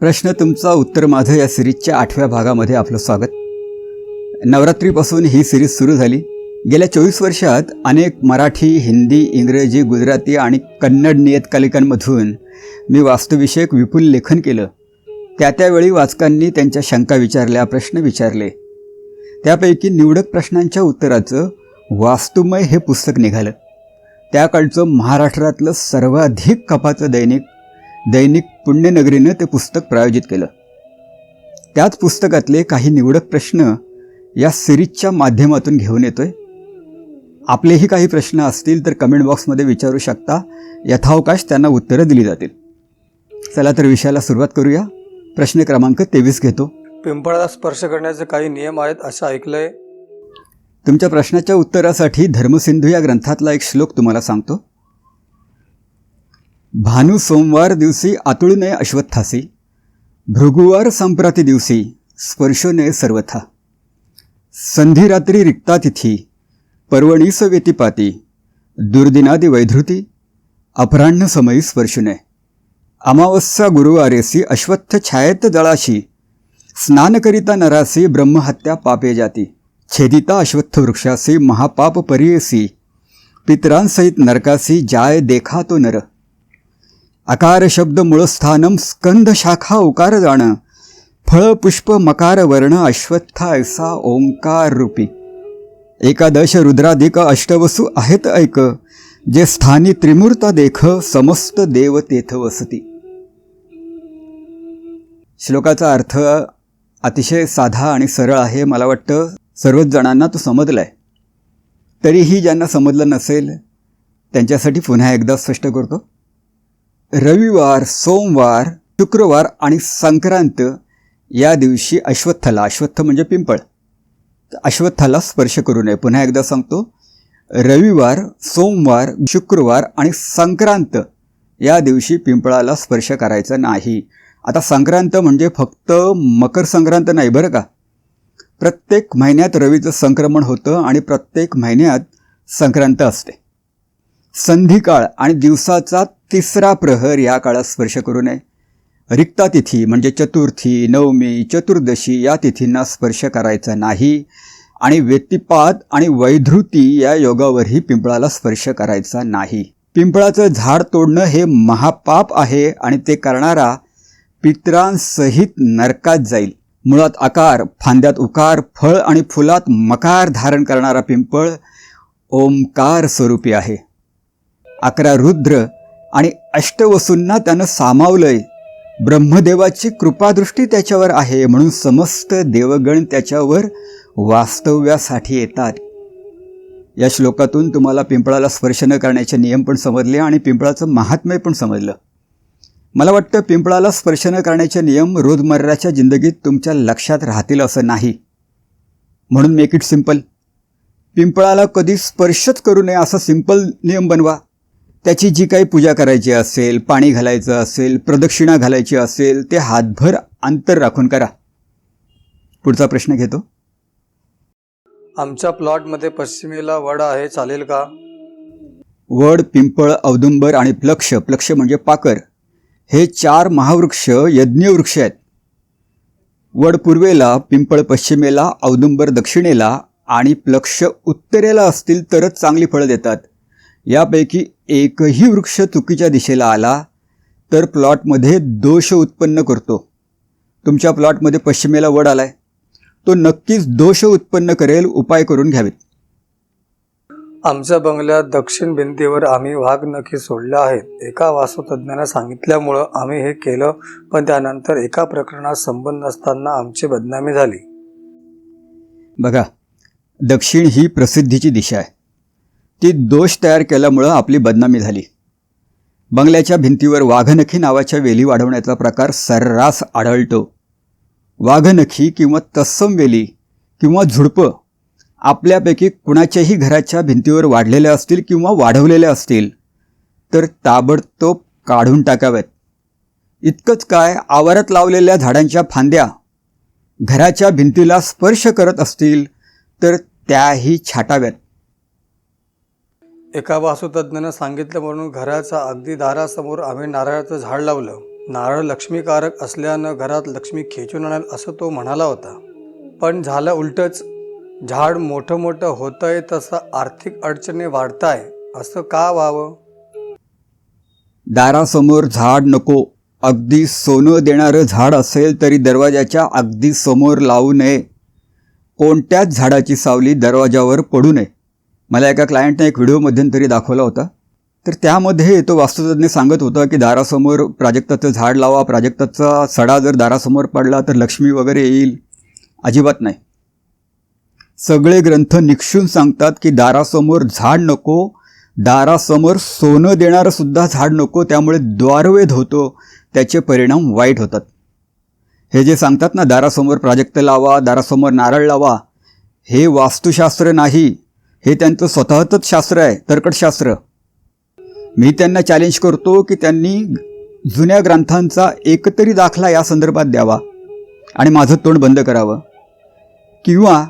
प्रश्न तुमचा उत्तर माझं या सिरीजच्या आठव्या भागामध्ये आपलं स्वागत. नवरात्रीपासून ही सिरीज सुरू झाली. गेल्या चोवीस वर्षात अनेक मराठी हिंदी इंग्रजी गुजराती आणि कन्नड नियतकालिकांमधून मी वास्तुविषयक विपुल लेखन केलं. त्या त्यावेळी वाचकांनी त्यांच्या शंका विचारल्या प्रश्न विचारले. त्यापैकी निवडक प्रश्नांच्या उत्तराचं वास्तुमय हे पुस्तक निघालं. त्या काळचं महाराष्ट्रातलं सर्वाधिक कपाचं दैनिक दैनिक पुण्यनगरीनं ते पुस्तक प्रायोजित केलं. त्याच पुस्तकातले काही निवडक प्रश्न या सिरीजच्या माध्यमातून घेऊन येतोय. आपलेही काही प्रश्न असतील तर कमेंट बॉक्समध्ये विचारू शकता. यथावकाश त्यांना उत्तरं दिली जातील. चला तर विषयाला सुरुवात करूया. प्रश्न क्रमांक तेवीस घेतो. पिंपळाला स्पर्श करण्याचे काही नियम आहेत असं ऐकलंय? तुमच्या प्रश्नाच्या उत्तरासाठी धर्मसिंधू या ग्रंथातला एक श्लोक तुम्हाला सांगतो. भानु सोमवार दिवशी आतुळीने अश्वत्थासी भृगुवार संप्राती दिवशी स्पर्शो नये सर्वथा संधिरात्री रिक्ता तिथी पर्वणीस व्यतिपाती दुर्दिनादी वैधृती अपराह्न समयी स्पर्शने. अमावस्या गुरुवारेसी अश्वत्थ छायेत जळाशी स्नान करिता नरासी ब्रह्महत्या पापे जाती छेदिता अश्वत्थ वृक्षासी महापाप परियसी पितरांसहित नरकासी जाय देखा तो नर. अकार शब्द मूळस्थानम स्कंद शाखा उकार जाणं. फळ पुष्प मकार वर्ण अश्वत्था ऐसा ओंकार रूपी. एकादश रुद्राधिक अष्टवसू आहेत ऐक जे स्थानी त्रिमूर्ता देख समस्त देव तेथ वसती. श्लोकाचा अर्थ अतिशय साधा आणि सरळ आहे मला वाटतं सर्वच जणांना तो समजला आहे तरीही ज्यांना समजलं नसेल त्यांच्यासाठी पुन्हा एकदा स्पष्ट करतो. रविवार सोमवार शुक्रवार आणि संक्रांत या दिवशी अश्वत्थाला अश्वत्थ म्हणजे पिंपळ. अश्वत्थाला स्पर्श करू नये. पुन्हा एकदा सांगतो. रविवार सोमवार शुक्रवार आणि संक्रांत या दिवशी पिंपळाला स्पर्श करायचा नाही. आता संक्रांत म्हणजे फक्त मकर संक्रांत नाही बरं का? प्रत्येक महिन्यात रवीचं संक्रमण होतं आणि प्रत्येक महिन्यात संक्रांत असते. संधिकाळ आणि दिवसाचा तिसरा प्रहर या काळात स्पर्श करू नये. रिक्ता तिथी म्हणजे चतुर्थी नवमी चतुर्दशी या तिथींना स्पर्श करायचा नाही आणि व्यतिपात आणि वैधृती या योगावरही पिंपळाला स्पर्श करायचा नाही. पिंपळाचं झाड तोडणं हे महापाप आहे आणि ते करणारा पित्रांसहित नरकात जाईल. मुळात आकार फांद्यात उकार फळ आणि फुलात मकार धारण करणारा पिंपळ ओंकार स्वरूपी आहे. अकरा रुद्र आणि अष्टवसूंना त्यानं सामावलंय. ब्रह्मदेवाची कृपादृष्टी त्याच्यावर आहे म्हणून समस्त देवगण त्याच्यावर वास्तव्यासाठी येतात. या श्लोकातून तुम्हाला पिंपळाला स्पर्श न करण्याचे नियम पण समजले आणि पिंपळाचं महात्म्य पण समजलं. मला वाटतं पिंपळाला स्पर्श न करण्याचे नियम रोजमर्राच्या जिंदगीत तुमच्या लक्षात राहतील असं नाही. म्हणून मेक इट सिंपल पिंपळाला कधी स्पर्शच करू नये असा सिंपल नियम बनवा. त्याची जी काही पूजा करायची असेल पाणी घालायचं असेल प्रदक्षिणा घालायची असेल ते हातभर अंतर राखून करा. पुढचा प्रश्न घेतो. आमच्या प्लॉटमध्ये पश्चिमेला वड आहे चालेल का? वड पिंपळ औदुंबर आणि प्लक्ष प्लक्ष म्हणजे पाकर हे चार महावृक्ष यज्ञवृक्ष आहेत. वड पूर्वेला पिंपळ पश्चिमेला औदुंबर दक्षिणेला आणि प्लक्ष उत्तरेला असतील तरच चांगली फळं देतात. यापैकी एकही वृक्ष चुकीच्या दिशेला आला तर प्लॉटमध्ये दोष उत्पन्न करतो. तुमच्या प्लॉटमध्ये पश्चिमेला वड आलाय. तो नक्कीच दोष उत्पन्न करेल उपाय करून घ्यावेत. आमच्या बंगल्यात दक्षिण भिंतीवर आम्ही वाघ नखी सोडल्या आहेत एका वास्तुतज्ञाने सांगितल्यामुळं आम्ही हे केलं पण त्यानंतर एका प्रकरणात संबंध नसताना आमची बदनामी झाली. बघा दक्षिण ही प्रसिद्धीची दिशा आहे. ती दोष तयार केल्यामुळं आपली बदनामी झाली. बंगल्याच्या भिंतीवर वाघनखी नावाच्या वेली वाढवण्याचा प्रकार सर्रास आढळतो. वाघनखी किंवा तत्सम वेली किंवा झुडपं आपल्यापैकी कुणाच्याही घराच्या भिंतीवर वाढलेल्या असतील किंवा वाढवलेल्या असतील तर ताबडतोब काढून टाकाव्यात इतकंच काय आवारात लावलेल्या झाडांच्या फांद्या घराच्या भिंतीला स्पर्श करत असतील तर त्याही छाटाव्यात. एका वास्तुतज्ञानं सांगितलं म्हणून घराच्या अगदी दारासमोर आम्ही नारळाचं झाड लावलं. नारळ लक्ष्मीकारक असल्यानं घरात लक्ष्मी खेचून आणाल असं तो म्हणाला होता. पण झालं उलटंच. झाड मोठं मोठं होतंय तसं आर्थिक अडचणी वाढताय. असं का व्हावं? दारासमोर झाड नको. अगदी सोनं देणारं झाड असेल तरी दरवाजाच्या अगदी समोर लावू नये. कोणत्याच झाडाची सावली दरवाजावर पडू नये. मला एका क्लायंटने एक व्हिडिओ मध्यंतरी दाखवला होता. तर त्यामध्ये तो वास्तुतज्ञ सांगत होता की दारासमोर प्राजक्ताचं झाड लावा प्राजक्ताचा सडा जर दारासमोर पडला तर लक्ष्मी वगैरे येईल. अजिबात नाही. सगळे ग्रंथ निक्षून सांगतात की दारासमोर झाड नको दारासमोर सोनं देणारं सुद्धा झाड नको त्यामुळे द्वारवेध होतो त्याचे परिणाम वाईट होतात. हे जे सांगतात ना दारासमोर प्राजक्त लावा दारासमोर नारळ लावा हे वास्तुशास्त्र नाही. हे त्यांचं स्वतःचंच शास्त्र आहे तर्कटशास्त्र मी त्यांना चॅलेंज करतो की त्यांनी जुन्या ग्रंथांचा एकतरी दाखला या संदर्भात द्यावा आणि माझं तोंड बंद करावं. किंवा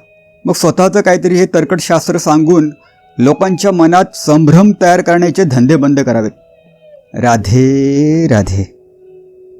मग स्वतःचं काहीतरी हे तर्कटशास्त्र सांगून लोकांच्या मनात संभ्रम तयार करण्याचे धंदे बंद करावेत राधे राधे.